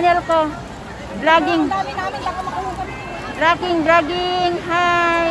channel ko. Vlogging. Vlogging, vlogging. Hi!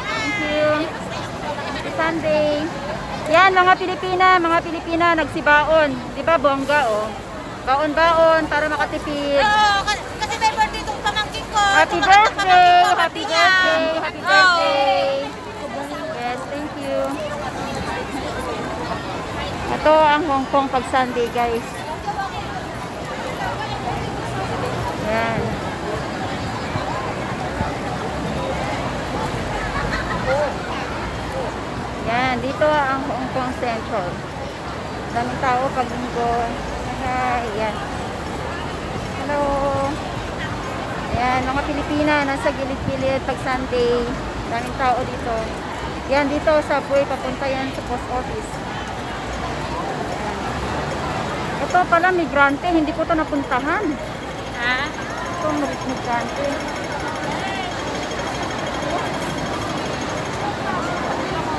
Thank you. Happy Sunday. Yan, mga Pilipina, mga Pilipina, nagsibaon. Di ba, bongga, oh. Baon-baon para makatipid. Oo, kasi, may birthday itong pamangkin ko. Happy birthday! Happy birthday! Happy birthday! Yes, thank you. Ito ang Hong Kong pag Sunday, guys. Yan. Yan, dito ang Hong Kong Central. Daming tao pag linggo. Hi, yan. Hello. Ayan, mga Pilipina, nasa gilid-gilid pag Sunday. Daming tao dito. Yan, dito sa Puy, papunta yan sa post office. Ito pala, migrante. Hindi ko to napuntahan. Ha? Ito, mig- migrante.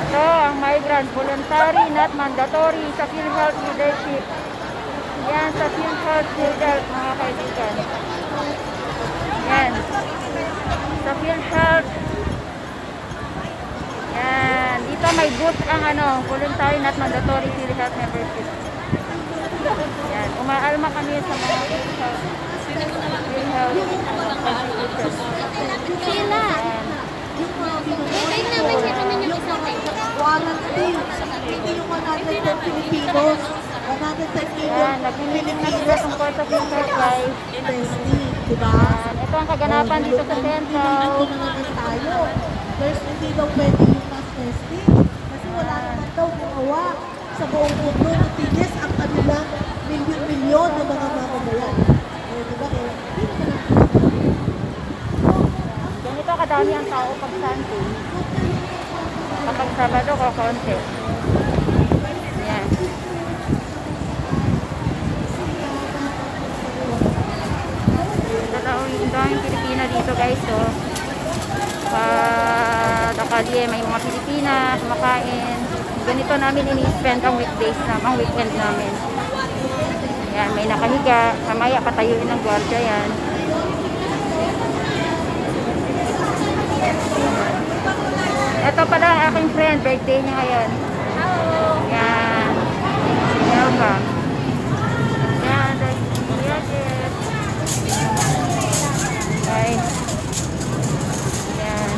Ito, ang migrant, voluntary, not mandatory sa PhilHealth leadership. Yan, sa PhilHealth leadership, mga kaibigan. Yan. Sa PhilHealth. Yan. Dito may booth ang ano, voluntary, not mandatory PhilHealth membership. Yan. Umaalma kami sa mga PhilHealth. Sila. Hintay namin siya naman yung isang Quarantine. Hindi yung 110 Filipinos. 110 million na sila tungkol sa PhilHealth live. testing. Diba? Yan. Ito ang kaganapan dito sa Central. Ito na naman. There's hindi daw pwede yung mass testing. Kasi wala naman daw gumawa sa buong mundo. Natinis ang kanilang milyon-milyon na mga mamamayan. Eh, diba? Kaya, hindi naman ang Ganito kadami ang tao pag Sunday. Kapag Sabado ko konti. Yan. Totoo yung daming Pilipina dito guys. So, sa Dakalye may mga Pilipina kumakain. Ganito namin ini-spend ang weekdays na, ang weekend namin. Yan, may nakahiga. Mamaya patayuin ng gwardiya yan. Ito aking friend, birthday niya ngayon. Hello. Yan. Yan.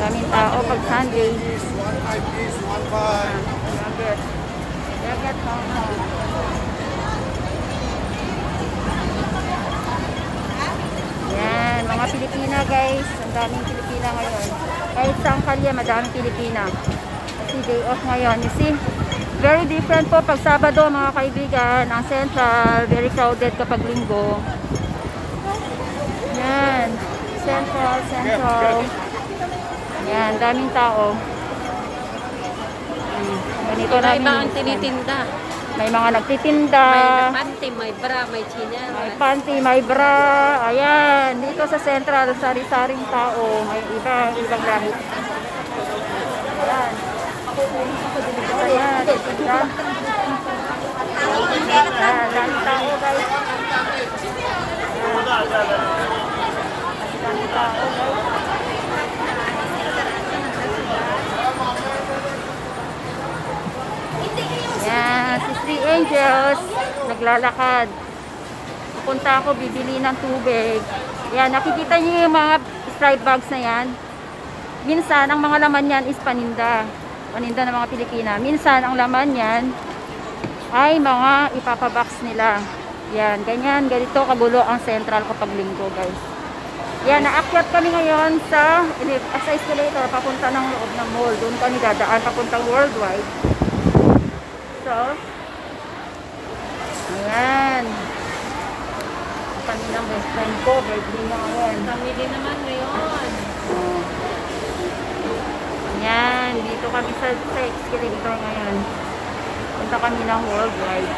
Daming tao pag Sunday. One five please, one five. Yajet. Yajet Hong Kong. Yan, mga Pilipina guys. Ang daming Pilipina ngayon. Kahit sa kalye, madaming Pilipina. Kasi day off ngayon. You see, very different po pag Sabado mga kaibigan. Ang Central, very crowded kapag Linggo. Yan. Central, Central. Yan, daming tao. Hmm, Ganito namin. iba ang tinitinda. May mga nagtitinda. May panty, may bra, may chinya. May panty, may bra. Ayan, dito sa Central, sari-saring tao. May iba, ibang lahi. Ayan. Ayan. Ayan, guys. Ayan. Daming tao guys. Yan, si Three Angels, naglalakad. Pupunta ako, bibili ng tubig. Yan, nakikita niyo yung mga Sprite bags na yan. Minsan, ang mga laman yan is paninda. Paninda ng mga Pilipina. Minsan, ang laman yan ay mga ipapabox nila. Yan, ganyan, ganito kagulo ang central kapag linggo, guys. Yan, naakyat kami ngayon sa, sa escalator, papunta ng loob ng mall. Doon kami dadaan, papuntang worldwide. So, yan. Kami ng best friend ko, birthday niya ngayon. Kami din naman ngayon. Oh. Yan, dito kami sa, sa excavator ngayon. Punta kami ng worldwide.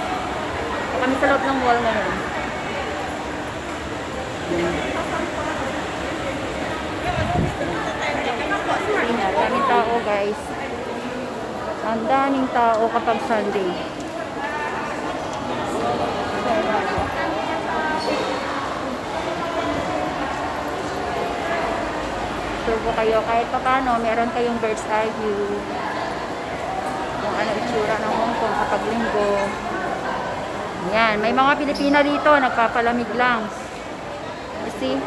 Kami sa loob ng mall ngayon. Yan. Daming tao guys. Ang daming tao kapag Sunday. Sure po kayo kahit pa paano, meron kayong bird's eye view. Kung ano itsura ng Hong Kong kapag linggo. Yan, may mga Pilipina dito, nagpapalamig lang. You see?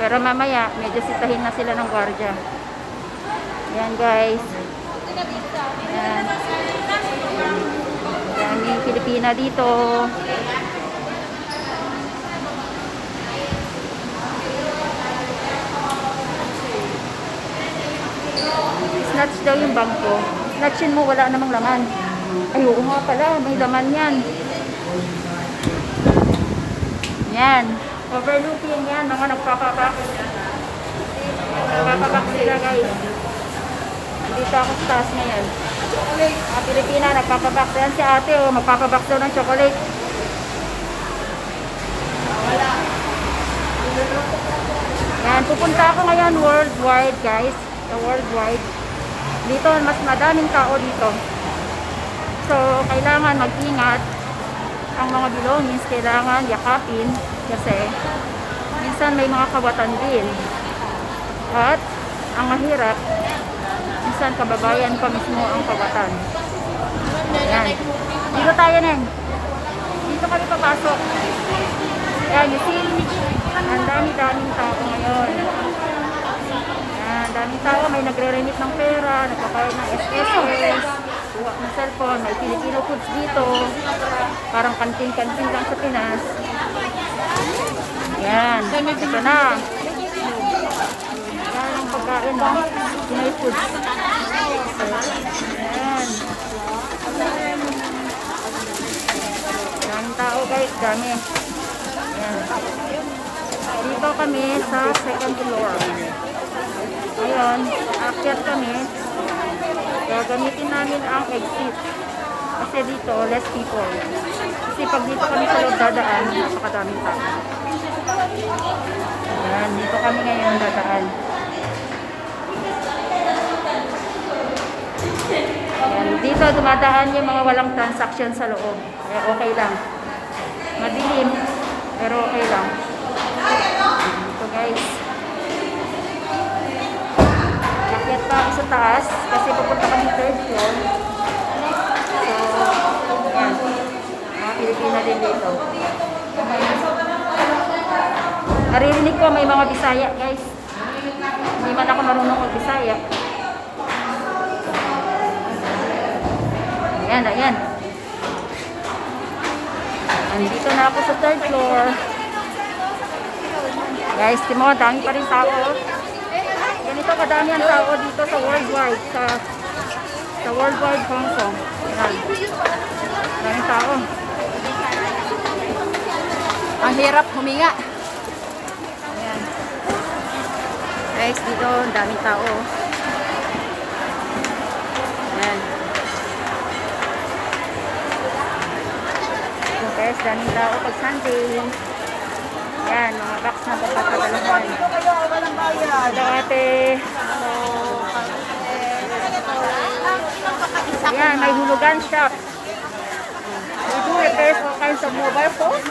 Pero mamaya, medyo sitahin na sila ng gwardiya. Yan guys. Yan. Daming Pilipina dito. Snatch daw yung bangko. Snatchin mo, wala namang laman. Ay, oo nga pala, may laman yan. Yan. Overlooking yan, mga nagpapabox. Nagpapabox sila guys. Dito ako sa taas ngayon. Mga Pilipina, nagpapabox. Yan si ate, oh, magpapabox daw ng chocolate. Yan, pupunta ako ngayon worldwide guys. Sa worldwide. Dito, mas madaming tao dito. So, kailangan mag-ingat. Ang mga belongings, kailangan yakapin kasi minsan may mga kawatan din. At, ang mahirap, minsan kababayan pa mismo ang kawatan. Yan. Dito tayo, Neng. Dito kami papasok. Yan, you see, ang dami-daming tao ngayon. Yan, daming tao, may nagre-remit ng pera, nagpapayad ng SSS, kuha ng cellphone, may Filipino foods dito, parang kantin-kantin lang sa Pinas. Yan, ito na. Yan ang pagkain, no? Pinoy foods. Yan. Daming tao guys, dami. Yan. Dito kami sa second floor. Ngayon, akyat kami. Gagamitin namin ang exit. Kasi dito, less people. Kasi pag dito kami sa loob dadaan, napakadaming tao. Ayan, dito kami ngayon dadaan. Dito dumadaan yung mga walang transaction sa loob. Kaya okay lang. Madilim, pero okay lang. Ito guys. Akyat pa ako sa taas kasi pupunta kami third floor. So, yan. Mga Pilipina din dito. Naririnig ko may mga Bisaya guys. Hindi man ako marunong mag-Bisaya. Ayan, ayan. Andito na ako sa third floor. Guys, timo, dami pa rin tao. Ganito kadami ang tao dito sa worldwide, sa sa worldwide Hong Kong. Ayan. Daming tao. Ang hirap huminga. Ayan. Guys, dito, ang daming tao. Ayan. So guys, daming tao pag Sunday. Ayan, mga box na papatagalahan. Hello ate. Ayan, may hulugan shop. We do repairs all kinds of mobile phones.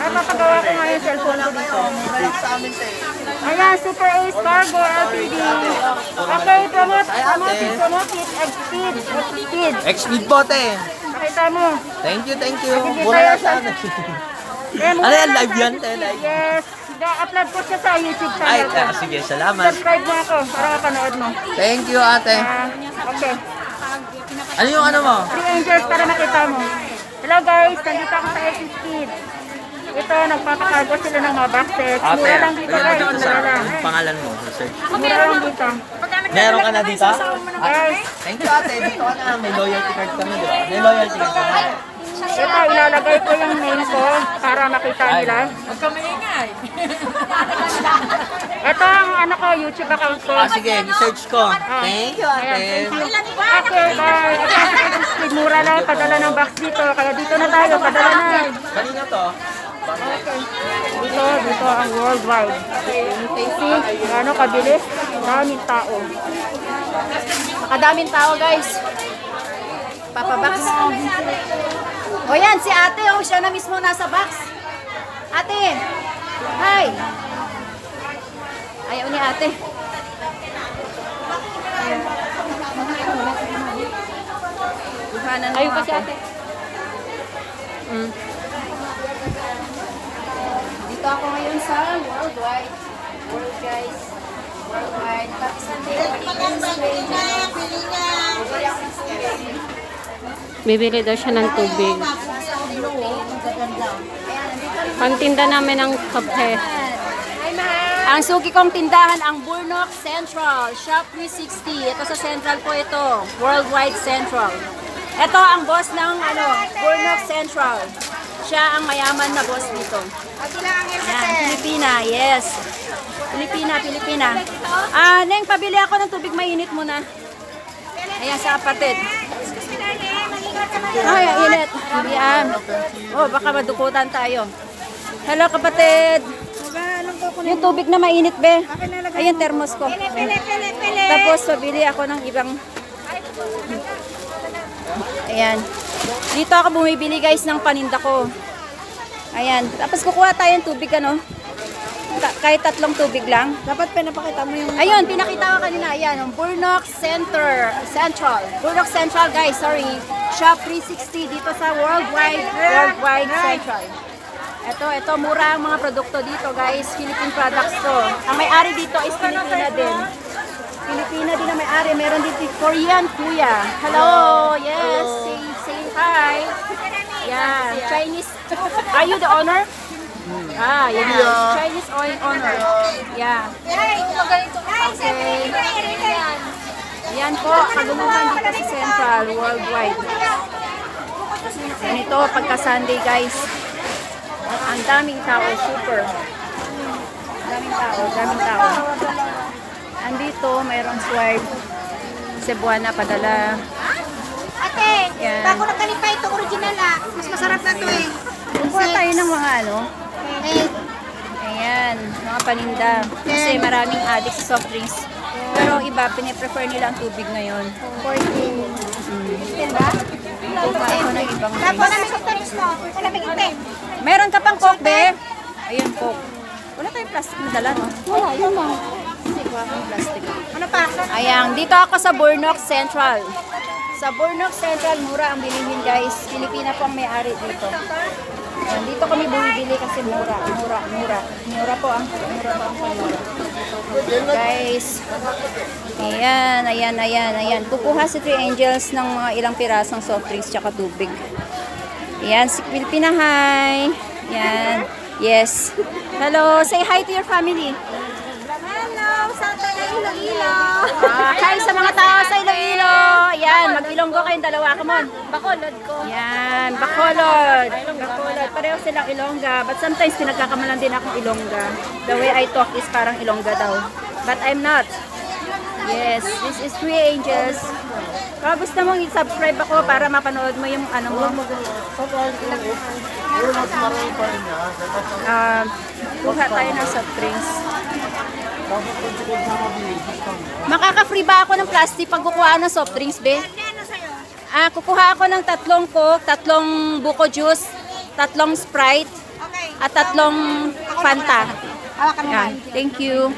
Ay, papagawa ko nga yung cellphone ko dito. Ayan, Super Ace Cargo LTD. Okay, promote, promote it, promote it. Expeed, expeed. X-Speed bote. Pakita mo. Thank you, thank you. Mura sa- amin. Eh, Ano yan, live yan? akin. Yes. upload ko siya sa YouTube Ay, channel ko. ah, sige, salamat. Subscribe mo ako para mapanood mo. Thank you, ate. Ah, okay. Ano yung ano mo? Three angels para makita mo. Hello guys, nandito ako sa Exit Kid. Ito, nagpapakargo sila ng mga boxes. Ate, Mura lang dito lagyan mo guys, dito sa mura lang. pangalan mo. Search. Mura lang dito. Meron ka na dito? Guys, Thank you, ate. Dito ka na. May loyalty card kami, di ba? May loyalty card kami. ito, ilalagay ko yung name ko para makita nila. Huwag ka maingay. Ito ang ano ko, YouTube account ko. Ah, sige. search ko. Thank you, ate. thank you. Okay, bye. Ito, mura lang, padala ng box dito. Kaya dito na tayo, padala na. Kanina to? Dito, dito ang worldwide. See, gaano kabilis? Daming tao. Nakadaming tao, guys. Papabox. O yan, si ate, oh, siya na mismo nasa box. Ate, hi. Ayaw ni ate. Ayun mo kasi ate. Mm. Dito sa Worldwide. World guys. Worldwide. Tapos Bibili daw siya ng tubig. Pangtinda namin ng kape. Ang suki kong tindahan, ang Burnok Central, Shop 360. Ito sa Central po ito, Worldwide Central. Ito ang boss ng ano, Burnok Central. Siya ang mayaman na boss dito. Yan, Pilipina, yes. Pilipina, Pilipina. Ah, Neng, pabili ako ng tubig mainit muna. Ayan, sa kapatid. Ay, ang init. Yan. Oh, baka madukutan tayo. Hello, kapatid. Yung tubig na mainit, be. Ayan, thermos ko. Tapos, pabili ako ng ibang... Ayan. Dito ako bumibili, guys, ng paninda ko. Ayan. Tapos, kukuha tayo ng tubig, ano? Ta- kahit tatlong tubig lang. Dapat pinapakita mo yung Ayun, pinakita ko kanina. Ayan, ang Burnok Center, Central. Burnok Central, guys, sorry. Shop 360 dito sa Worldwide, Worldwide Central. Ito, ito, mura ang mga produkto dito, guys. Philippine products to. Ang may-ari dito is Pilipina din. Pilipina din ang may-ari. Meron si Korean Kuya. Hello, yes, say hi. Yeah, Chinese. Are you the owner? Ah, yeah. Chinese oil owner. Yeah. Okay. Yan po, kagumuhan dito sa Central, worldwide. Ganito, pagka Sunday guys. Ang daming tao, super. Daming tao, daming tao. Andito, mayroong swipe. Cebuana padala. Ate, Yan. bago na kalipa ito, original ah. Mas masarap na to eh. Kukuha tayo ng mga ano, Eh, Ayan, mga paninda. Kasi maraming addict sa soft drinks. Pero iba, piniprefer nila ang tubig ngayon. 14. Diba? Kuha ako ng ibang Tapos drinks. soft drinks mo. Wala big ite. Meron ka pang coke, be? Ayun, coke. Wala tayong plastic na dala, no? Wala, yun mo. Kasi kuha akong plastic. Ano pa? Ayan, dito ako sa Burnok Central. Sa Burnok Central, mura ang bilihin, guys. Pilipina po ang may-ari dito. Dito kami bumibili kasi mura, mura, mura. Mura po ang, mura po ang pamura. Guys, ayan, ayan, ayan, ayan. Kukuha si Three Angels ng mga ilang pirasong soft drinks tsaka tubig. Ayan, si Pilipina, hi. Ayan, yes. Hello, say hi to your family. Hello, sa Iloilo. Ah, hi sa mga. Ayan, mag-ilonggo kayong dalawa. Come on. Bacolod ko. Yan, Bacolod. Bacolod. Pareho silang Ilongga. But sometimes pinagkakamalan din akong Ilongga. The way I talk is parang Ilongga daw. But I'm not. Yes, this is Three Angels. Kung gusto mong i-subscribe ako para mapanood mo yung ano mo. Ah, kuha tayo ng soft drinks. Makaka-free ba ako ng plastic pag kukuha ng soft drinks, be? Ano? Ah, kukuha ako ng tatlong Coke, tatlong Buko Juice, tatlong Sprite, at tatlong Fanta. Yan. Thank you.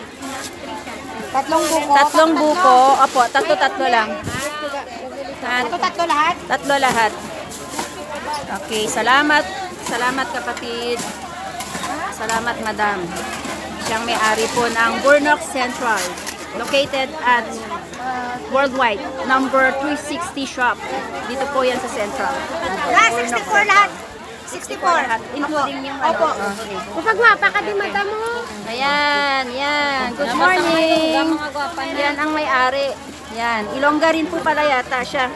Tatlong buko. Tatlong buko. Opo, tatlo-tatlo lang. At Ito tatlo lahat? tatlo lahat. Okay, salamat. Salamat kapatid. Salamat madam. Siyang may-ari po ng Burnok Central. Located at Worldwide, number 360 shop. Dito po yan sa Central. Lahat, 64 lahat. 64. Lahat, including yung ano. Opo. Okay. Kapag mapa ka di mata mo. Ayan, yan. Good morning. Yan ang may-ari. Yan. Ilongga rin po pala yata siya.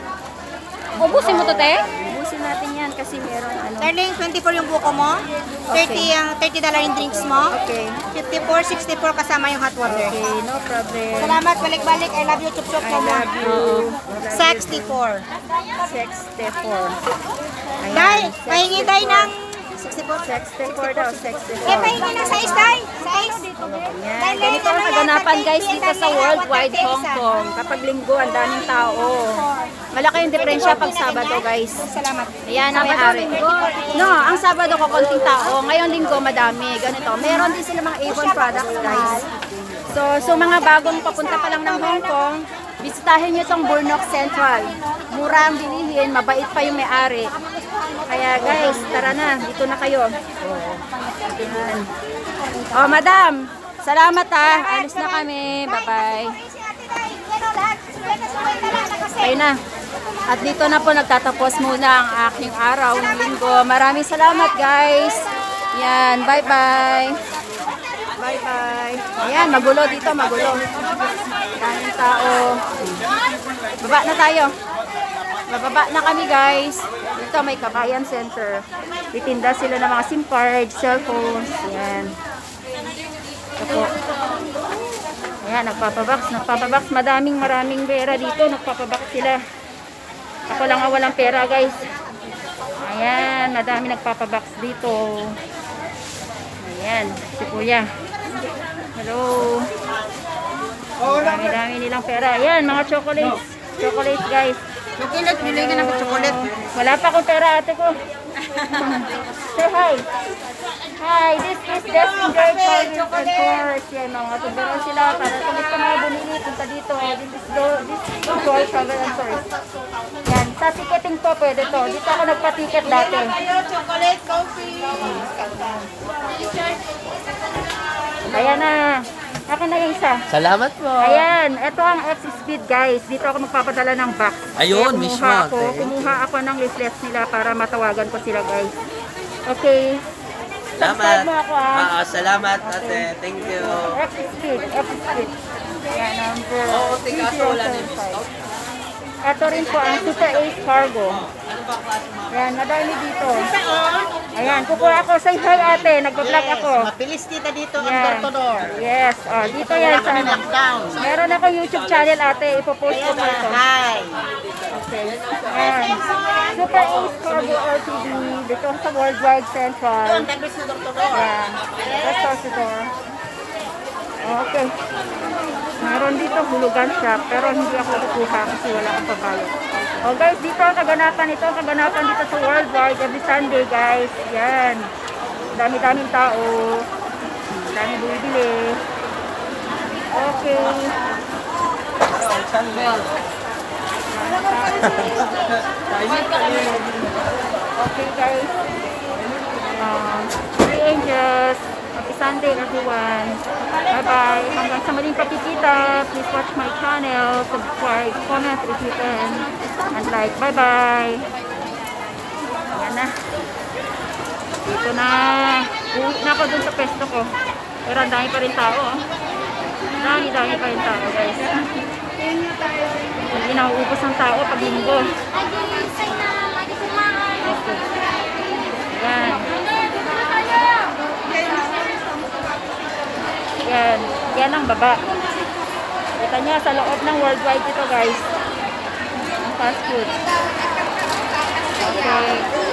Ubusin mo to, te? Ubusin natin yan kasi meron ano. Darling, 24 yung buko mo. 30 Okay. ang 30 dollar yung drinks mo. Okay. 54, 64 kasama yung hot water. Okay, no problem. Salamat, balik-balik. I love you, chup chup I love you. 64. Sex. Day, pahingi day ng 64 daw, 64. Eh, pahingi ng size, Day. Size. Yan. Ganito ang kaganapan guys dito sa Worldwide Hong Kong. Kapag linggo, ang daming tao. Malaki yung diferensya pag Sabado guys. Salamat. Ayan ang may-ari. No, ang Sabado ko konting tao. Ngayong linggo madami. Ganito. Meron din sila mga Avon products guys. So, so mga bagong papunta pa lang ng Hong Kong, bisitahin nyo itong Burnok Central. Mura ang bilihin, mabait pa yung may-ari. Kaya guys, tara na, dito na kayo. Oh, madam, salamat ah. Alis na kami. Bye-bye. Ayun na. At dito na po nagtatapos muna ang aking araw ng linggo. Maraming salamat guys. Yan, bye-bye. Bye-bye. Ayan, magulo dito, magulo. Daming tao. Baba na tayo. Bababa na kami guys. Dito may Kabayan Center. Titinda sila ng mga SIM cards, cellphones. Ayan. Ito po. Ayan, nagpapabox, nagpapabox. Madaming maraming pera dito. Nagpapabox sila. Ako lang ang walang pera guys. Ayan, madami nagpapabox dito. Ayan, si kuya. Hello. Dami-dami nilang pera. Ayan, mga chocolates. Chocolates guys. Chocolate, bili ka ng chocolate. Wala pa akong pera ate ko. Say hi. Hi, this is Destin Girl Calvin of course. Yan, mga tuberon sila. Para sa gusto mga bumili, punta dito. This is Girl Calvin and Tours. Yan, sa ticketing to pwede to. Dito ako nagpa-ticket dati. chocolate, coffee. Ayan na. Akin na yung isa. Salamat po. Ayan, ito ang X-Speed guys. Dito ako magpapadala ng box. Ayun, Kaya mismo, kumuha Ako, kumuha ako ng leaflets nila para matawagan ko sila guys. Okay. Salamat. Subscribe mo ako ah. Ah, salamat ate. Thank you. X-Speed, X-Speed. Yan, number Oo, tiga, wala na yung 3075. Ito rin po ang Super Ace Cargo. Ayan, madami dito. Ayan, kukuha ako. Say hi ate, nagpa-vlog ako. Mabilis tita dito Yan. Yes, oh, dito yan sa ano. Meron ako YouTube channel ate, ipopost ko pa ito. Hi. Okay. Ayan. Super Ace Cargo LTD, dito sa Worldwide Central. Tapos na doktor. Ayan. That's the door. Okay. Meron dito hulugan shop, pero hindi ako kukuha kasi wala akong pabayad. Oh guys, dito kaganapan ito, kaganapan dito sa Worldwide every Sunday guys. Yan. Dami-daming tao. Dami bumibili. Okay. Okay guys. Um, three angels. Happy Sunday everyone. Bye-bye. Hanggang sa muling pagkikita, please watch my channel, subscribe, comment if you can, and like. Bye-bye. Ayan na. Dito na. Uwi na ako dun sa pesto ko. Pero ang dami pa rin tao. oh. Dami, dami pa rin tao guys. Hindi na uubos ang tao pag linggo. Yan. Yan. Yan ang baba. Kita niya sa loob ng worldwide ito guys. Ang fast food. Okay.